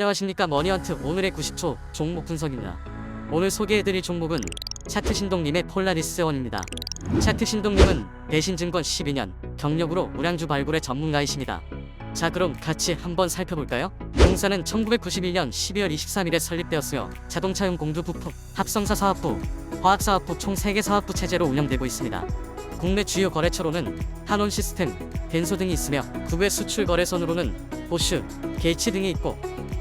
안녕하십니까 머니헌트 오늘의 90초 종목 분석입니다. 오늘 소개해드릴 종목은 차트 신동님의 폴라리스 원입니다. 차트 신동님은 대신증권 12년 경력으로 우량주 발굴의 전문가이십니다. 자 그럼 같이 한번 살펴볼까요? 공사는 1991년 12월 23일에 설립되었으며 자동차용 공두 부품, 합성사 사업부, 화학사업부 총 3개 사업부 체제로 운영되고 있습니다. 국내 주요 거래처로는 한온 시스템, 덴소 등이 있으며 국외 수출 거래선으로는 보슈, 게이츠 등이 있고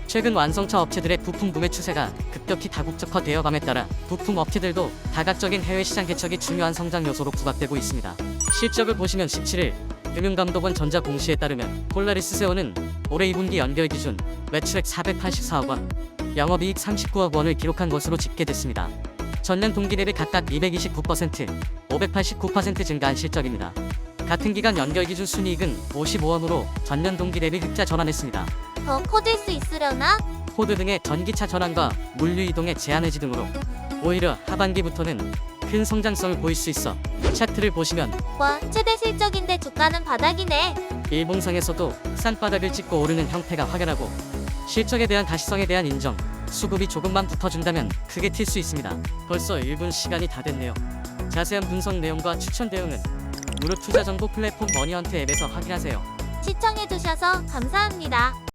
최근 완성차 업체들의 부품 구매 추세가 급격히 다국적화되어감에 따라 부품 업체들도 다각적인 해외 시장 개척이 중요한 성장 요소로 부각되고 있습니다. 실적을 보시면 17일 금융감독원 전자공시에 따르면 폴라리스 세오는 올해 2분기 연결 기준 매출액 484억 원, 영업이익 39억 원을 기록한 것으로 집계됐습니다. 전년 동기 대비 각각 229%, 589% 증가한 실적입니다. 같은 기간 연결 기준 순이익은 55원으로 전년 동기 대비 흑자 전환했습니다. 더 커질 수 있으려나? 코드 등의 전기차 전환과 물류 이동의 제한 해지 등으로 오히려 하반기부터는 큰 성장성을 보일 수 있어 차트를 보시면 와, 최대 실적인데 주가는 바닥이네. 일봉상에서도 쌍바닥을 찍고 오르는 형태가 확연하고 실적에 대한 가시성에 대한 인정, 수급이 조금만 붙어준다면 크게 튈 수 있습니다. 벌써 1분 시간이 다 됐네요. 자세한 분석 내용과 추천 대응은 무료 투자 정보 플랫폼 머니헌트 앱에서 확인하세요. 시청해주셔서 감사합니다.